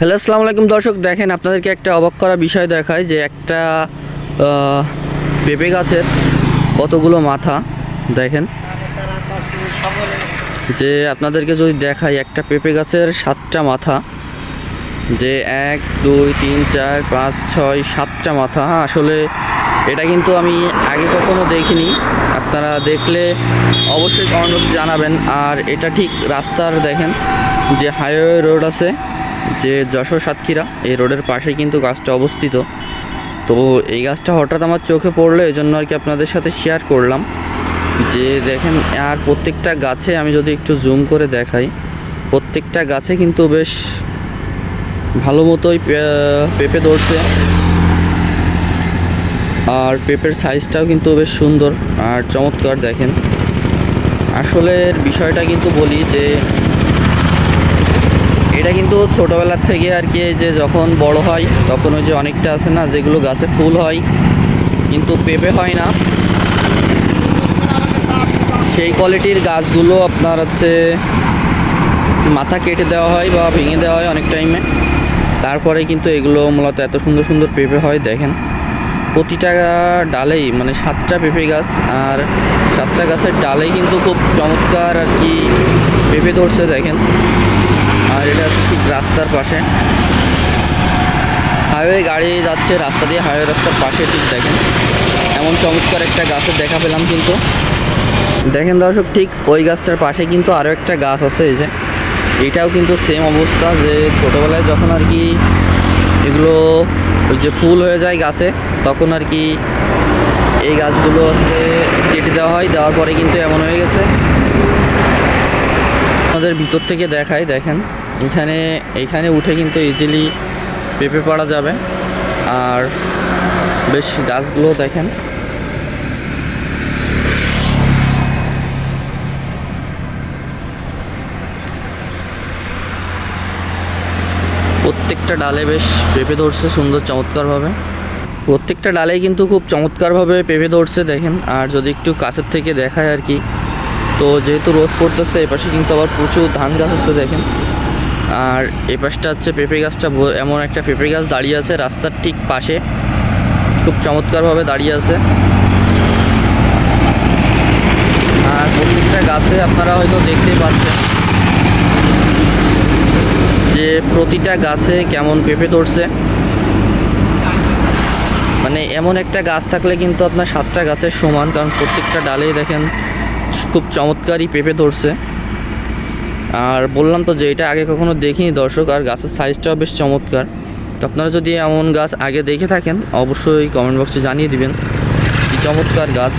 Hello আসসালামু আলাইকুম দর্শক। দেখেন আপনাদেরকে একটা অবাক করা বিষয় দেখায় যে একটা পেঁপে গাছের কতগুলো মাথা দেখেন। যে আপনাদেরকে যদি দেখাই একটা পেঁপে গাছের সাতটা মাথা যে এক দুই তিন চার পাঁচ ছয় সাতটা মাথা। হ্যাঁ, আসলে এটা কিন্তু আমি আগে কখনো দেখিনি। আপনারা দেখলে অবশ্যই কমেন্ট জানাবেন। আর এটা ঠিক রাস্তার দেখেন যে হাইওয়ে রোড আছে যে যশোর সাতক্ষীরা, এই রোডের পাশে কিন্তু গাছটা অবস্থিত। তো এই গাছটা হঠাৎ আমার চোখে পড়ল এই জন্য আর কি আপনাদের সাথে শেয়ার করলাম। যে দেখেন, আর প্রত্যেকটা গাছে আমি যদি একটু জুম করে দেখাই, প্রত্যেকটা গাছে কিন্তু বেশ ভালো মতোই পেঁপে ধরছে। আর পেঁপের সাইজটাও কিন্তু বেশ সুন্দর, আর চমৎকার দেখেন। আসলে বিষয়টা কিন্তু বলি যে এটা কিন্তু ছোটোবেলার থেকে আর কি যে যখন বড় হয়, তখন ওই যে অনেকটা আছে না, যেগুলো গাছে ফুল হয়, কিন্তু পেঁপে হয় না। সেই কোয়ালিটির গাছগুলো আপনার হচ্ছে মাথা কেটে দেওয়া হয় বা ভেঙে দেওয়া হয় অনেক টাইমে তারপরে কিন্তু এগুলো মূলত এত সুন্দর সুন্দর পেঁপে হয়, দেখেন। প্রতিটা ডালেই মানে সাতটা পেঁপে গাছ, আর সাতটা গাছের ডালেই কিন্তু খুব চমৎকার আর কি পেঁপে ধরছে, দেখেন। এটা ঠিক রাস্তার পাশে। হাইওয়ে গাড়ি যাচ্ছে রাস্তা দিয়ে হাইওয়ে রাস্তার পাশে ঠিক দেখেন। এমন চমৎকার একটা গাছের দেখা পেলাম কিন্তু। দেখেন দর্শক, ঠিক ওই গাছটার পাশে কিন্তু আরও একটা গাছ আছে এই যে। এটাও কিন্তু সেম অবস্থা যে ছোটোবেলায় যখন আর কি এগুলো ওই যে ফুল হয়ে যায় গাছে, তখন আর কি এই গাছগুলো হচ্ছে কেটে দেওয়া হয়, দেওয়ার পরে কিন্তু এমন হয়ে গেছে। আমাদের ভিতর থেকে দেখায় দেখেন। এখানে এখানে উঠে কিন্তু ইজিলি পেঁপে পড়া যাবে। আর বেশ গাছগুলো দেখেন। প্রত্যেকটা ডালে বেশ পেঁপে ধরছে সুন্দর চমৎকারভাবে। প্রত্যেকটা ডালে কিন্তু খুব চমৎকারভাবে পেঁপে ধরছে, দেখেন। আর যদি একটু কাছের থেকে দেখায় আর কি। তো যেহেতু রোদ পড়তেছে, এপাশে কিন্তু আবার প্রচুর ধান গাছ আছে, দেখেন। আর এই পাশটা হচ্ছে পেঁপে গাছটা। এমন একটা পেঁপে গাছ দাঁড়িয়ে আছে রাস্তার ঠিক পাশে। খুব চমৎকারভাবে দাঁড়িয়ে আছে। আর প্রত্যেকটা গাছে আপনারা হয়তো দেখতেই পাচ্ছেন যে প্রতিটা গাছে কেমন পেঁপে ধরছে। মানে এমন একটা গাছ থাকলে কিন্তু আপনার সাতটা গাছের সমান, কারণ প্রত্যেকটা ডালেই দেখেন খুব চমৎকারই পেঁপে ধরছে। আর বললাম তো যে এটা আগে কখনো দেখিনি দর্শক, আর গাছের সাইজটাও বেশ চমৎকার। তো আপনারা যদি এমন গাছ আগে দেখে থাকেন, অবশ্যই কমেন্ট বক্সে জানিয়ে দিবেন। কি চমৎকার গাছ।